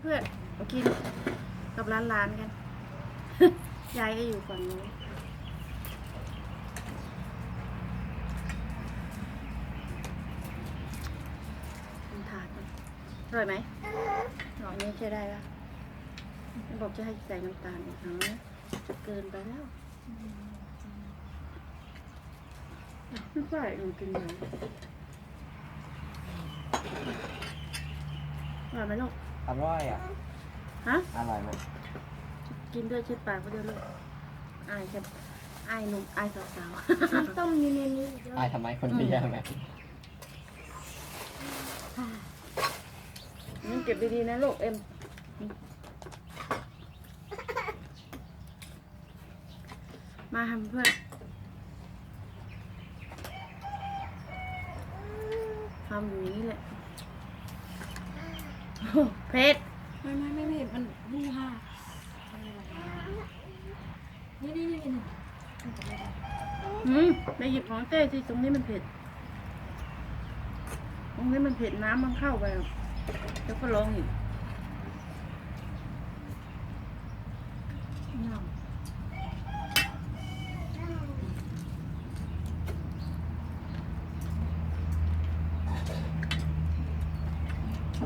เพื่อนมากินกับร้านร้านๆกัน ยายก็อยู่ฝั่งนู้นมันถาดมันอร่อยไหมหน่อยนี้ใช้ได้ละบอกจะให้ใส่น้ำตาลอีกหน่อยเกินไปแล้วไม่ใช่หนูกินไหนอร่อยไหมลูก อร่อยอะ ฮะ อร่อยไหมกินด้วยเช็ดปากก็เดียวเลยอายจะอายหนุ่มอายสาวต้มอยู่ในนี้ด้วยอายทำไมคนเดียวไหมๆนี่เก็บดีๆนะลูกเอ็มมาทำเพื่อนทำอยู่อย่างนี้ แหละโอ้เผ็ดไม่ไม่ไม่ไม่เห็นมันนี่ค่ะนี่นี่นี่นี่อืมไปหยิบของเต้สิตรงนี้มันเผ็ด ตรงนี้มันเผ็ดน้ำมันเข้าไปอะแล้วก็ร้องอีก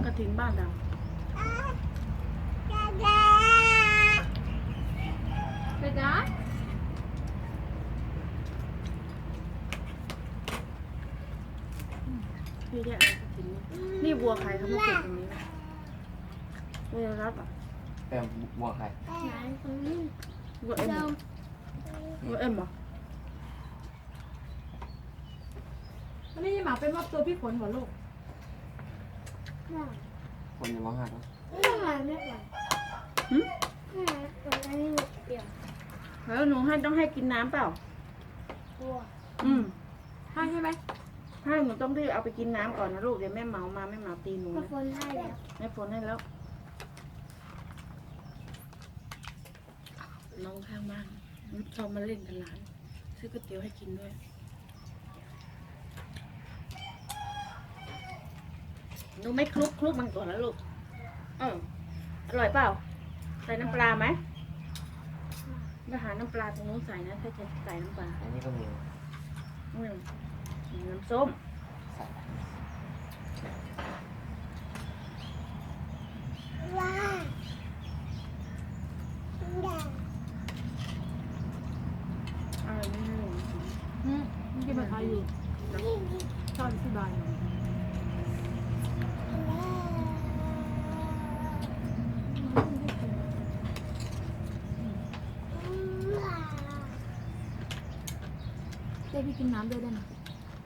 กระถิ่นบ้านเรา ไปจ้า พี่ได้เอากระถิ่นมานี่วัวใครเขามาเก็บตรงนี้นะวัวรับอะเป็นวัวใครไหนตรงนี้วัวเอ็มเจ้าวัวเอ็มเหรออันนี้หมาเป็นมอบตัวพี่ฝนหัวลูกคนยังร้องไห้ปะไม่ไหวไม่ไหวหึไม่ไหวตรงนี้เปรี้ยวแล้วหนูให้ต้องให้กินน้ำเปล่ากลัวอืมให้ใช่ไหม ให้หนูต้องรีบเอาไปกินน้ำก่อนนะลูกเดี๋ยวแม่เมามาแม่เมาตีหนูก็นะฝนให้แล้วแม่ฝนให้แล้ว น้องข้างบ้านชอบมาเล่นกันร้านซื้อก๋วยเตี๋ยวให้กินด้วย หนูไม่คลุกคลุกมันก่อนแล้วลูกเอออร่อยเปล่า ใส่น้ำปลาไหมมาหาน้ำปลาตรงนู้นใส่นะ ถ้าจะใส่น้ำปลา อันนี้ก็มีอืม น้ำส้มใส่อะไรไม่รู้อืมมันกินผัดไทยอยู่ชอบที่บ้านเจ๊พี่กินน้ำด้วยได้ไหม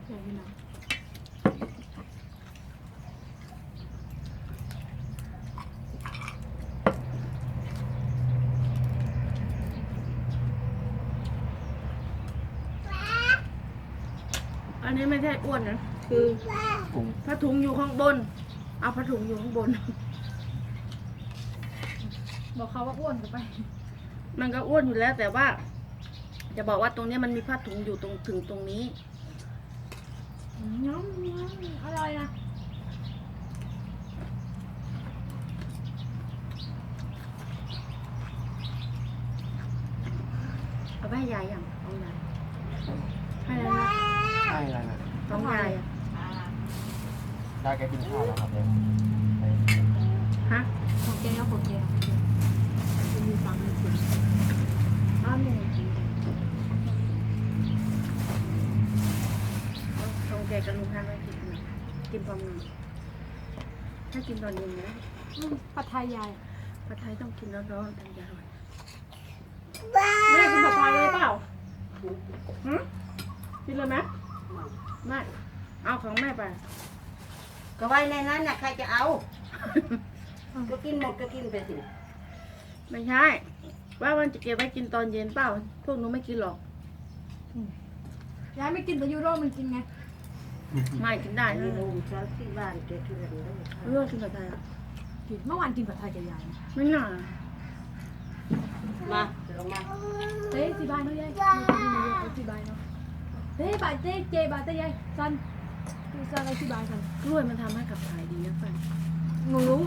อยากกินน้ำอันนี้ไม่ใช่อ้วนนะ คือกุ้งผ้าถุงอยู่ข้างบน เอาผ้าถุงอยู่ข้างบน บอกเขาว่าอ้วนกันไป มันก็อ้วนอยู่แล้วแต่ว่า จะบอกว่าตรงเนี้ยมันมีผ้าถุงอยู่ตรงถึงตรงนี้ น้ำอร่อยนะเอาไปให้ยายอย่างเอายายให้แล้วน ด้แกกินข้าวแล้วครับเนี่ยไปฮะของแกเอาของแกจะมีฟังมีเสียงอ้าวนี่เอาตรงแกกับลุงทานไว้กินนะกินพร้อมกันถ้ากินตอนเย็นนะอืมผัดไทยยายผัดไทยต้องกินร้อนๆถึงจะอร่อยแม่กินผัดไทยเลยเปล่าหืมกินเลยไหมไม่เอาของแม่ไป ก็ไว้ในนั้นนะใครจะเอา ก็กินหมดก็กินไปสิไม่ใช่ ว่ามันจะเก็บไว้กินตอนเย็นเปล่า พวกหนูไม่กินหรอก ยายไม่กินแต่ยูโรมันกินไง ไม่กินได้มีนะลูกสาวที่บ้านแกกินอะไรได้เรื่องกินกับไทยอะกินเมื่อวานกินผัดไทยกับยายนะไม่น่ามาลงมาเฮ้ยสีบายเนาะยายสีบายเนาะเฮ้ยบายเจ๊เจบายเต้ยายซันคือซันอะไรสีบายซันกล้วยมันทำให้กับถ่ายดีนะฟันหนูรู้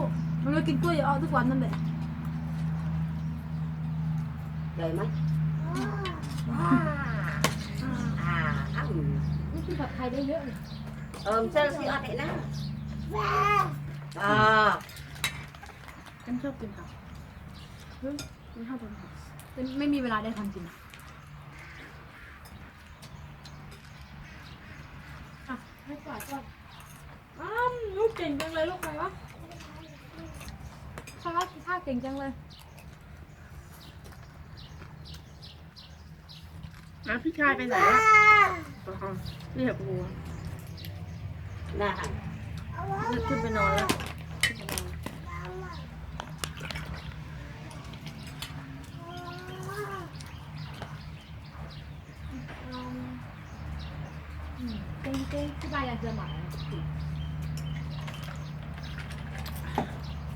เรากินกล้วยเอาทุกวันนั่นแหละเลยไหมอ่าอ่าอืม นี่กินผัดไทยได้เยอะเลยเออเจ้าสิเอาไหนนะอ่าฉันชอบกินผักเฮ้ยฉันชอบกินผักเป็นไม่มีเวลาได้ทำจริงอะให้กวาดก่อนอ้าวลูกเก่งจังเลยลูกใครวะใครวะท่าเก่งจังเลยอะพี่ชายไปไหนอะอ๋อ เรียกวัวน่าขึ้นไปนอนแล้วขึ้นไปนอนอืมเก่งเก่งที่บ้านอยากจะมา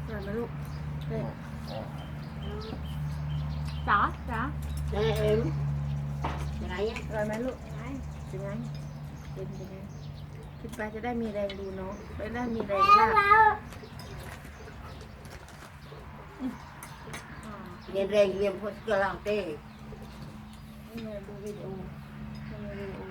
อร่อยไหมลูกเฮ้ยจ๋าจ๋าแม่เอ็มยังไงอะอร่อยไหมลูก เป็นไงเป็นยังไงกินไปจะได้มีแรงดูน้องจะได้มีแรงลากเรียนแรงเรียนพจน์กำลังเต้นี่ไงดูวิดีโอดูวิดีโอ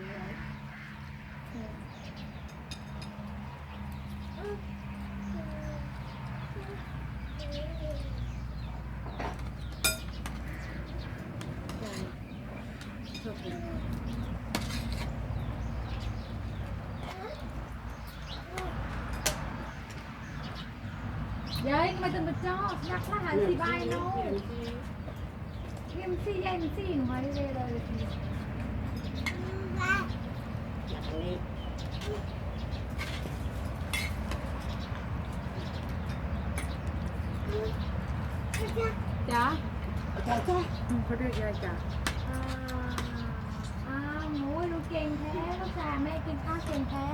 ไว้ชอบกิน ยายมาจนมาจ้อนักล่าหาสีใบเนาะเรียมซี่ยายมันซี่หนูมาเรื่อยๆเลย อย่างนี้ จ๋าใช่ใช่อืมเขาเรียกยายจ๋าอ้าวอ้าวหนูดูเก่งแท้ลูกจ๋าแม่กินข้าวเก่งแท้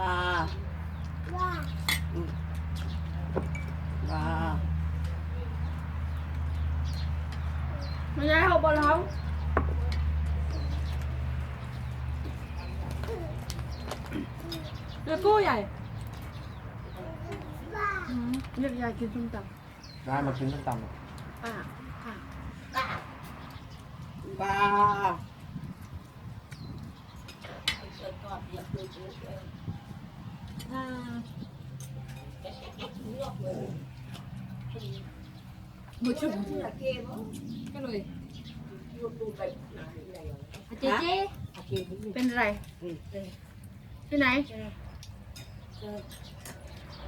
บาอืมบา ไม่ยายเขาบอลเขา เรือกู้ใหญ่ เรียกยายกินส้มตได้มากินส้มตำำป้าป้าบาอ่าบุชุบก็เลยอาเจเจเป็นอะไรที่ไหน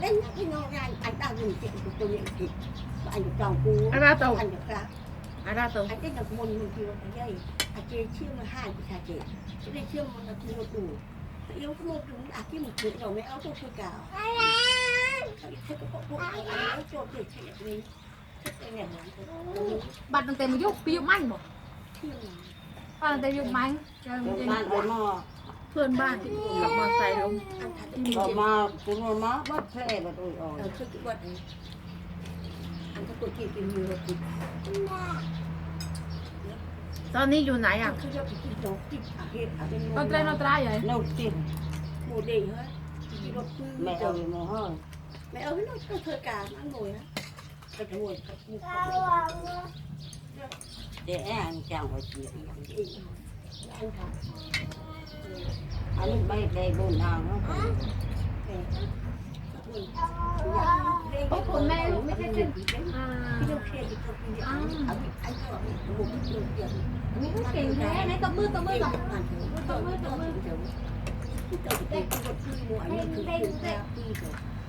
Đến cái nó ra anh ta dùng chuyện của tôi nhận thịt anh được tròn cú อาราโต anh được ra อาราโต anh thích được môn mình kêu cái dây anh chơi chiêu mà hai của cha chị cái đây chiêu mà là chiêu một đủ yếu cái môn chúng à cái một chuyện rồi mấy áo tôi chơi cả thế cái bộ bộ anh áo cho để chị đi thích cái này mà บัตรตั้งแต่มายุกปี ยุกมันบ่ chiêu mà ป้าตั้งแต่ยุกมันเจอมัน bạn rồi mà เพื่อนบ้านขับมอเตอร์ไซค์ลง anh thật Ừ. rồi mà chúng nó má bắt xe mà tôi rồi thôi cái vật này anh có tôi chỉ tìm nhiều rồi thì ตอนนี้อยู่ไหนอะ anh cứ cho cái gì đó thì à hiện ở bên ตอนเตรนตราใหญ่ nấu tiền một đỉnh hết chỉ đột tư mẹ ơi mà hơi mẹ ơi nó có thời cả nó อันนี้ใบใบบุญเอาเนาะพราะคุแม่ลูกไม่ใช่เป็นอ่าอันนี้ก็เก่วนี้ไหนตบมือตบมือตบตบมือตบมือเต้นเต้นเต้น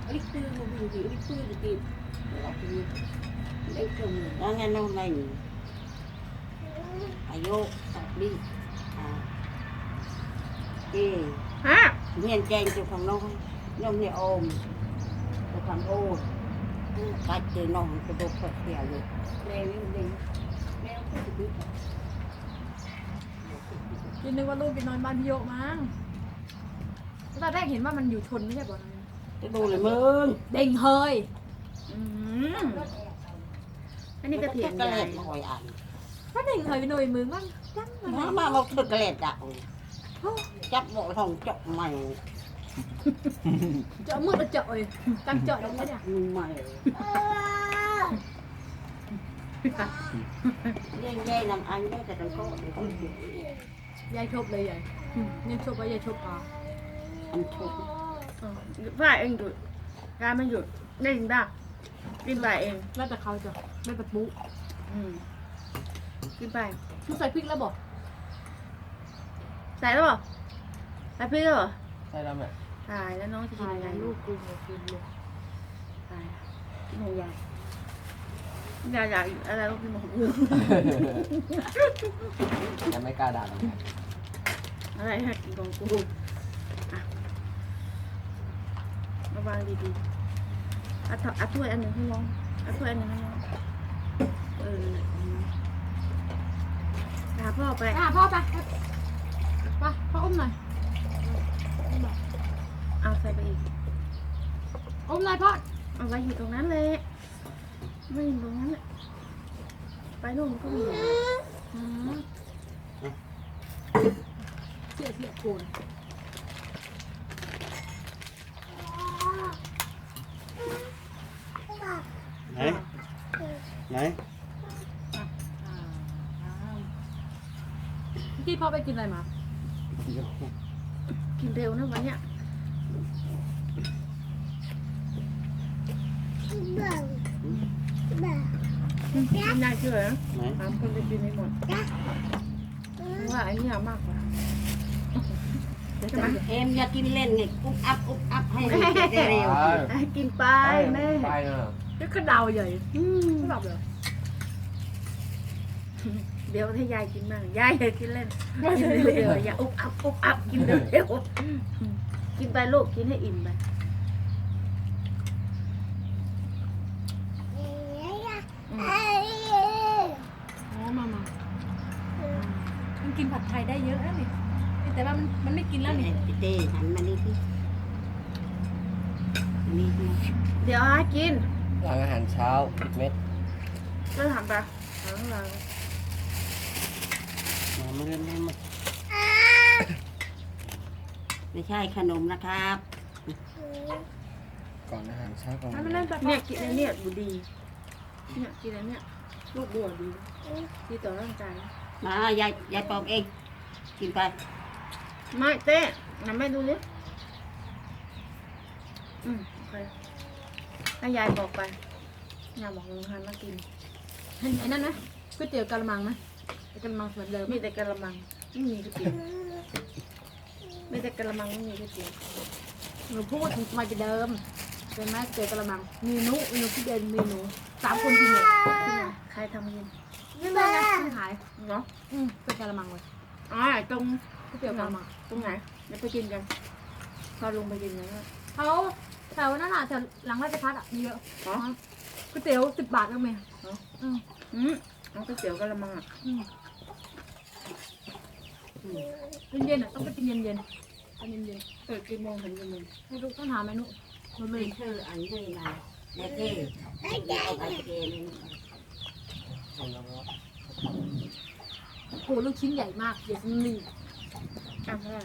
อันนี้คือมันดีอันนี้คือดีได้ชมแล้วงานน้องอะไรอายุตับบี้ เอฮะเงียนแจงตัวของน้องน้องเนี่ยโอมตัวของโอมกัดเจอน้องตัวตัวเปิดเดียวเลยแม่วิ่งเดินแม่ก็จะดูยินนึกว่าลูกไปนอนบ้านพี่โยกมั้งตอนแรกเห็นว่ามันอยู่ชนไม่ใช่ป่ะจะดูเลยมึงเด้งเฮยอืมอันนี้กระเทียมกระใหเล็ญ่ดลอยอันถ้าเด้งเฮยไปหน่วยมึงมั้งจังเลมายมาบอกถึกกระเล็ดอะ โอ้จับบอกทองจับใหม่เจาะมือมาเจาะเลยตั้งเจาะอย่างนี้เนี่ยใหม่เลี้ยงแย่นำอันแย่แต่ ต้องโก้เดี๋ยวต้องยายชบเลยยายเนี่ยชบว่ายายชบอะอันทุกเออฝ่ายเองหยุดการไม่หยุดได้ยินป่ะกินไปเองแล้วแต่เขาจะไม่ตะปุอืมกินไปมึงใส่พริกแล้วบอกใส่แล้วเหรอใส่พริกแล้วเหรอใช่แล้วแม่ตายแล้วน้องจะกินถ่ายยังไงลูกกูมากินเลยตายกินของยายยายอยากอะไรก็กินของกูยังไม่กล้าด่าหรอกแม่อะไรให้กินของกูอะมาวางดีๆเอาถ้วยเอาถ้วยอันหนึ่งให้น้องเอาถ้วยอันหนึ่งให้น้องเออหาพ่อไปไปหาพ่อไป ไปพ่ออุ้มหน่อยเอาใส่ไปอีกอุ้มหน่อยพ่อเอาไว้อยู่ตรงนั้นเลยไม่อยู่ตรงนั้นแหละไปนู่นก็มีเสียเสียโกนไหนไหนพี่พ่อไปกินอะไรมา กินเร็วนะวันเนี้ยกินได้เชื่อนะไหนสามคนจะกินไม่หมดเพราะ ว่าไอ้นี่มากกว่าใช่ไหมเอ็มอยากกินเล่นไงอุ๊บอัพอุ๊บอัพให้เร็วให้กินไปแม่ไปเนอะนี่ก็ดาวใหญ่อืมไม่หลับเลยเดี๋ยวให้ยายกินบ้างยายอย่ากินเล่นกินเร็วๆอย่าอุบอับอุบอับกินเร็วๆกินไปลูกกินให้อิ่มไปอ๋อมามามันกินผัดไทยได้เยอะนะนี่แต่ว่ามันมันไม่กินแล้วนี่เต้หันมานี่ที่นี่ที่เดี๋ยวให้กินหลังอาหารเช้าเม็ดก็ทำไปหลังหลัง มาเล่นเล่นมาไม่ใช่ขนมนะครับ ก่อนอาหารเช้าก่อนให้มันเล่นไปเนี่ยกินอันเนี้ยดูดีเนี่ยกินอันเนี้ยลูกบัวดีดีต่อร่างกายมายายยายปอกเอง กินไป ไม่เต้น้ำแม่ดูดิอืมโอเคให้ยายบอกไปยายบอกลุงฮันมากินเห็นไอ้นั่นไหมก๋วยเตี๋ยวกะละมังนะ ไอ้กะละมังเหมือนเดิมมีแต่กะละมังไม่มีก๋วยเตี๋ยวมีแต่กะละมังไม่มีก๋วยเตี๋ยวหนูพูดถึงมาจะเดิมเป็นไหมก๋วยเตี๋ยวกะละมัง มีหนูมีหนูพี่เดนมีหนูสามคนกินเลยที่ไหนใครทำกินนี่เลยนะที่หายเนาะอืมเป็นกะละมังเลยอ๋อตรงก๋วยเตี๋ยวกะละมังตรงไหนเดี๋ยวไปกินกันพอลงไปกินกันแล้วเขาแถวนั่นน่ะแถวหลังราชพัฒอะมีเยอะอ๋อก๋วยเตี๋ยวสิบบาทก็มีเหรออืม อืมเอาก๋วยเตี๋ยวกะละมังอะอืมเย็นๆอะต้องไปกินเย็นๆตอนเย็นเปิดกี่โมงถึงกี่โมงๆไม่รู้ต้องถามแม่นุมันไม่ไม่เชื่ออันนี้นะยายเต้ยายไปเต้เลยโหลูกชิ้นใหญ่มากเดี๋ยวมันมีอะเท่าไหร่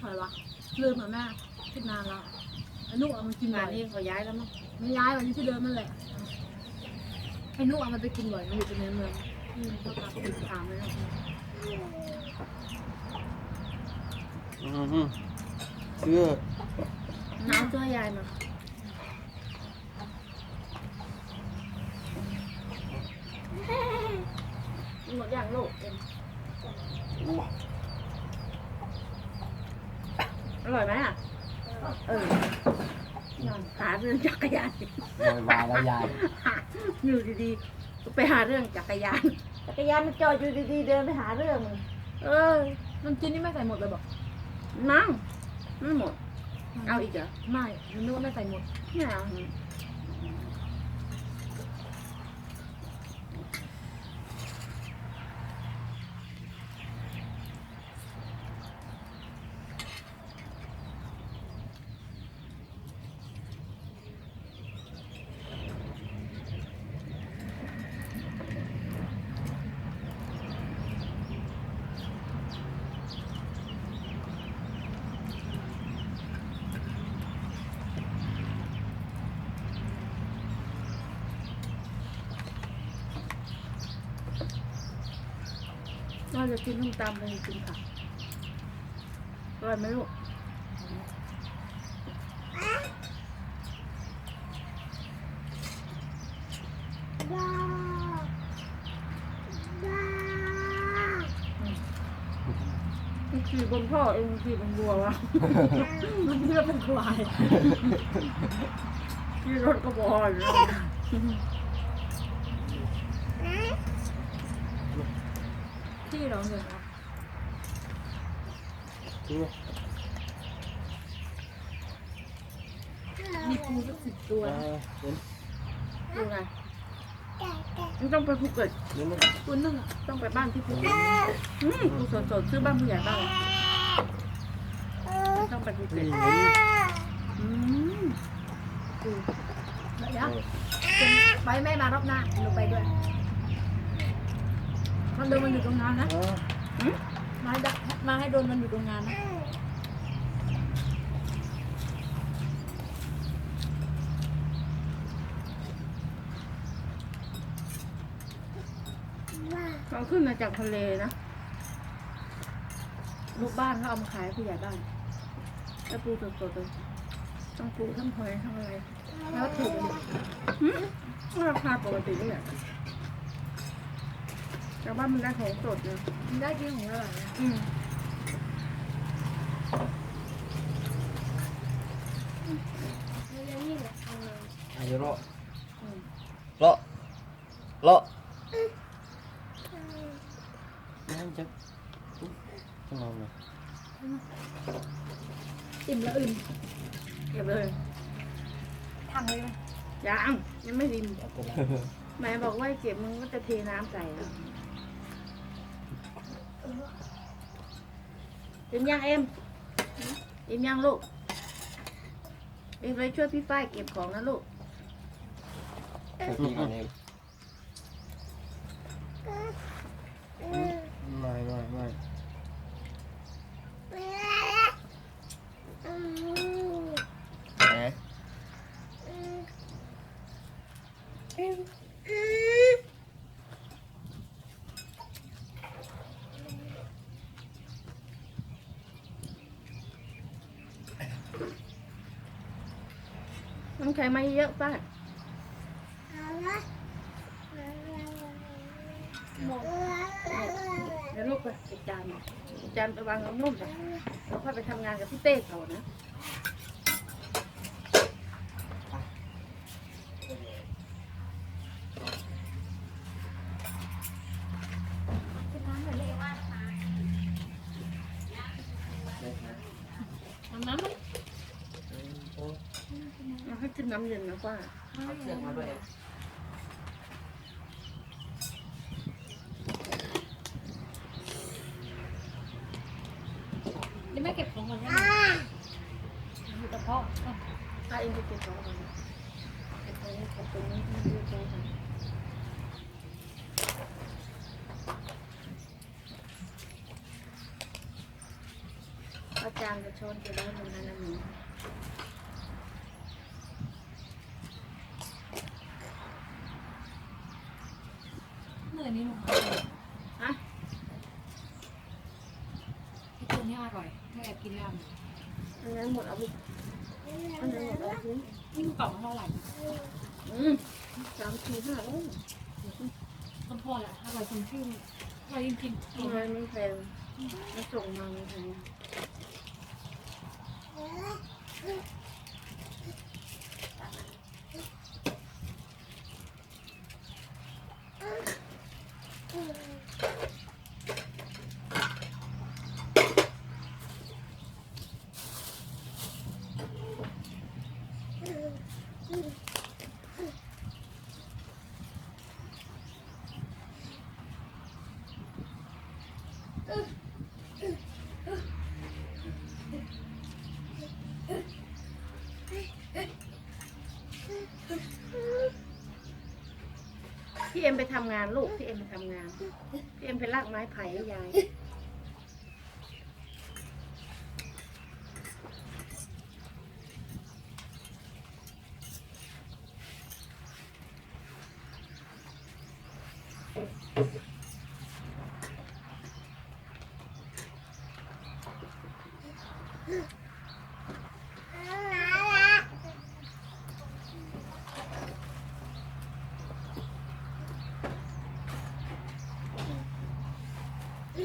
อะไรวะลืมเหรอแม่คิดนานแล้วไอ้นุเอามันกินงาบ่นอยนี้เขาย้ายแล้วมั้งไม่ย้ายวันนี้ที่เดิมนั่นแหละ ไอ้นุเอามันไปกินบ่อยมันอยู่ในเมืองอืมเขาพาไปติดตามเลยนะอืมเชื่อน้ำช่วยยายมาหมดอย่างลูกเอ็มอร่อยไหมอะ เออหาเรื่องจักรยานโวยวายแล้วยาย อยู่ดีๆไปหาเรื่องจักรยาน จักรยานมันจอดอยู่ดีๆเดินไปหาเรื่องมึงเออมันกินนี่ไม่ใส่หมดเลยบอกนั่งไม่หมด เอาอีกเหรอไม่มันนึกว่าไม่ใส่หมด ไม่เอา จะกินส้มตำเลยกินผักอร่อยไหมลูกมันขี่บนพ่อเองมันขี่บนวัววะมันเพื่อเป็นควายขี่รถก็บออยู่แล้ว ที่ร้องเลยนะจริงไหมมีปูสักสิบตัวนะเห็นดูไงมันต้องไปภูเก็ตนไหมตัวนึงอะต้องไปบ้านที่ภูเก็ตอืมกูสดๆซื้อบ้านผู้ใหญ่บ้านต้องไปภูเก็ตอืมปูเดี๋ยวไปแม่มารอบหน้าหนูไปด้วย มันโดนมันอยู่ตรงงานนะอ่าอืมมาให้ดมาให้โดนมันอยู่ตรงงานนะเขาขึ้นมาจากทะเลนะ ลูกบ้านเขาเอามาขายให้ผู้ใหญ่บ้านแล้วปูสดๆเลยต้องปูทั้งหอยทั้งอะไร แล้วถูกเลยหืมราคาปกตินี่แหละ แต่ว่ามันได้ของสดนะมันได้กินของอร่อยนะอืมอายุเลาะอืมเลาะเลาะนั่นจะจะนอนเลยอิ่มแล้วอื่นเก็บเลยทางเลยไหมยังยังไม่ริมแม่บอกว่าให้เก็บมึงก็จะเทน้ำใส่แล้ว เป็มยังเอ็มเอ็มยังลูกเอ็มไปช่วยพี่ฝ้ายเก็บของนะลูกไปกินกันเองไม่ไม่ไม่ แหม น้ำแข็งมาเยอะๆป้าหมดเดี๋ยวลูกไปจานจานไปวางน้ำนุ่มไปแล้วค่อยไปทำงานกับพี่เต้ต่อนะ กินน้ำหน่อยเลยว่าเอาน้ำไหม เราให้ขึ้นน้ำเย็นนะป้าเอาเชือกมาด้วยนี่แม่เก็บของก่อนได้ไหมอยู่กระเพาะอะถ้าเองไปเก็บของก่อนเก็บของเก็บตรงนี้ให้ดูอาจารย์จะชนจะได้มันนั่นนะหนู เหนื่อยนี่หนู ฮะ ไอ้ตัวนี้อร่อยแม่แอบกินแล้ว อันนั้นหมดเอาไปอันนั้นหมดเอาไปทิ้ง นี่มันกล่องเท่าไหร่ อืมสามสี่ห้าโอ้ย ก็พอละอร่อยจริง ทำไมไม่แพงมาส่งมาไม่แพง เอ็มไปทำงานลูกพี่เอ็มไปทำงานพี่เอ็มไปลากไม้ไผ่ให้ยาย อ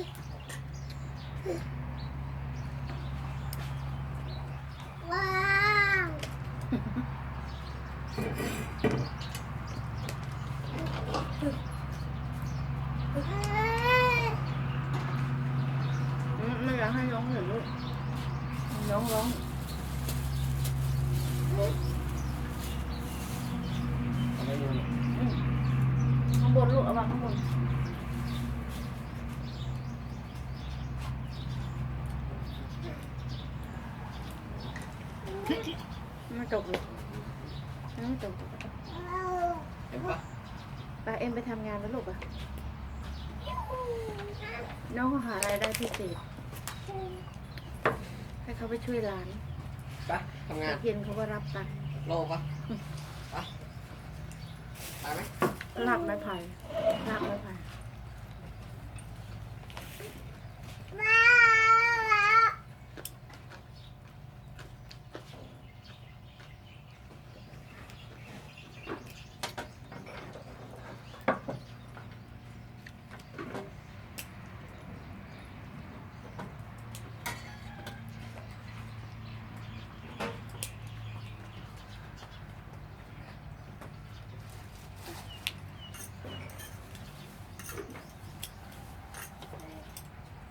ืมไม่อยากให้น้องเห็นลูกน้องร้อง เอาไม่ดู อืมข้างบนลูกเอาวางข้างบนไม่ตกเลยไม่ตก เห็นปะ ไปเอ็มไปทำงานแล้วลูกอะน้องเขาหารายได้พิเศษให้เขาไปช่วยร้านไปทำงานเย็นเขาก็รับตังค์โลปะไปไปไหมลากไม้ไผ่ลากไม้ไผ่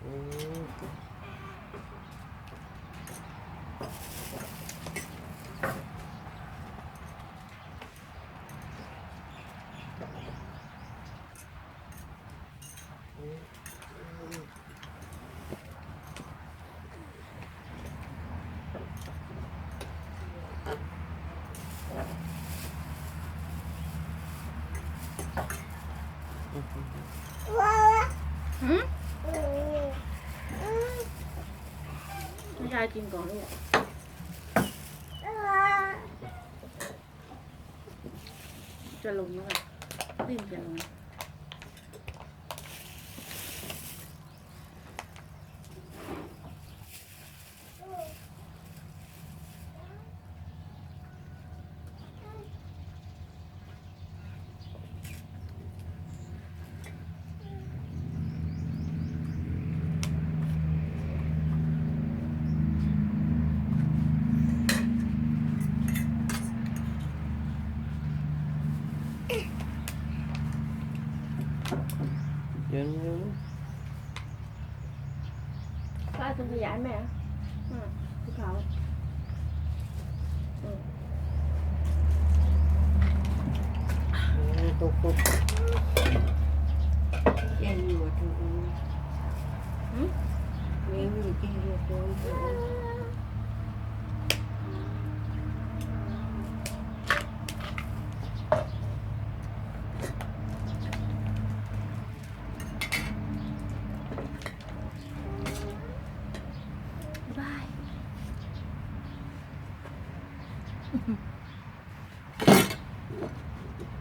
อืม หืมให้ยายกินก่อนลูกจะลงแล้วค่ะวิ่นจะลง เดี๋ยวเดี๋ยวป้าจะขยายแม่อะภู